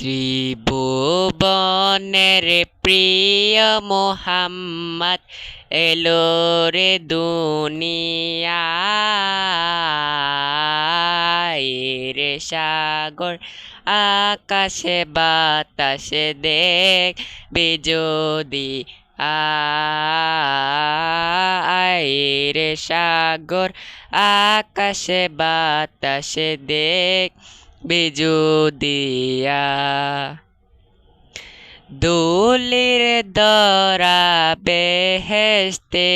ত্রিভুবনের প্রিয় মোহাম্মদ এলো রে দুনিয়ায়। রে সাগর আকাশে বাতাসে দেখ বিজোদি রে সাগর আকাশে বাতাসে দেখ বিজুদিয়া দুলির দরা বেহেস্তে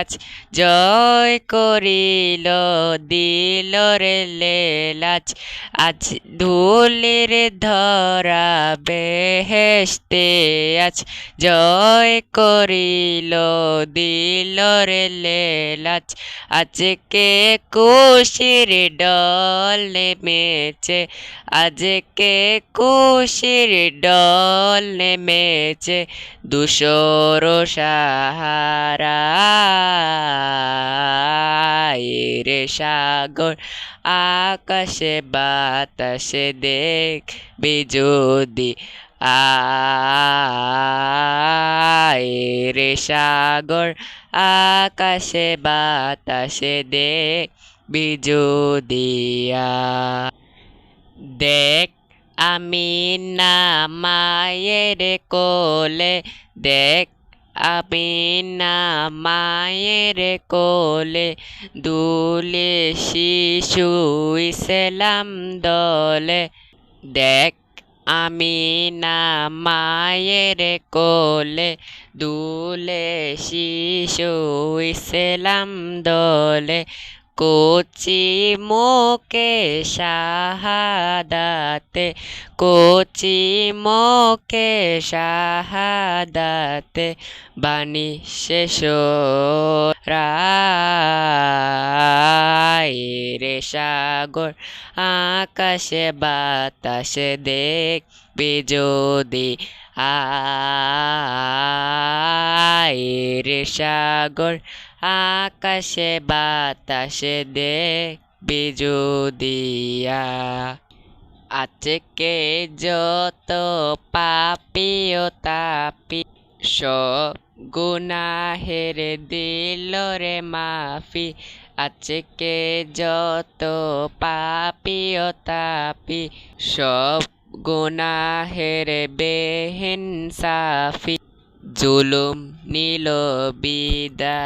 আজ জয় করিল, দিল রে লেলাজ আজ। ধুলির ধরা বেহেস্তে আজ জয় করিল, দিল রে লেলাজ আজকে কুশির ডল নেমেছে, আজকে কুশির ডল নেমেছে দুশোর সাহারা। রে সাগর আকাশে বাতাসে দেখ বিজুদি রে সাগর আকাশে বাতাসে দেখ বিজুদিয়া দেখ আমি না মায়ের কোলে, দেখ আমি না মায়ের কোলে, দুলে শিশু ইসলাম দলে, দেখ আমি না মায়ের কোলে, দুলে শিশু ইসলাম দলে কোচি মোকে শাহাদাতে, কোচি মোকে শাহাদাতে, বাণী শেষ রে সাগর, আকাশে বাতাসে দেখ বিজোদি আয়। রে সাগর, আকাশে বাতাসে দেখ বিজুদিয়া আজকে যত পাপিও তাপি সব গুনাহের দিল রে মাফি। আজকে যত পাপিও তাপি, সব গুনাহের বেহেন সাফি। জুলুম নীল বিদায়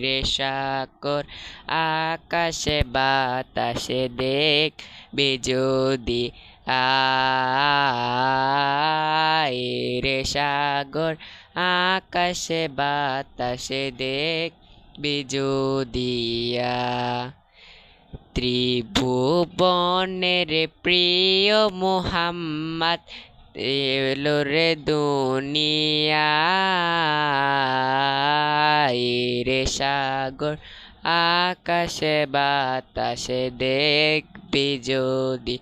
রে সাকর আকাশে বাতাসে দেখ বিজুদি আয় রে সাগর, আকাশে বাতাসে দেখ বিজুদিয়া ত্রিভুবনের প্রিয় মোহাম্মদ এলো রে দুনিয়ায় রে সাগর, আকাশে বাতাসে দেখবি যদি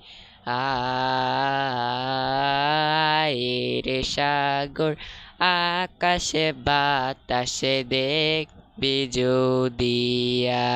রে সাগর, আকাশে বাতাসে দেখবি যদিয়া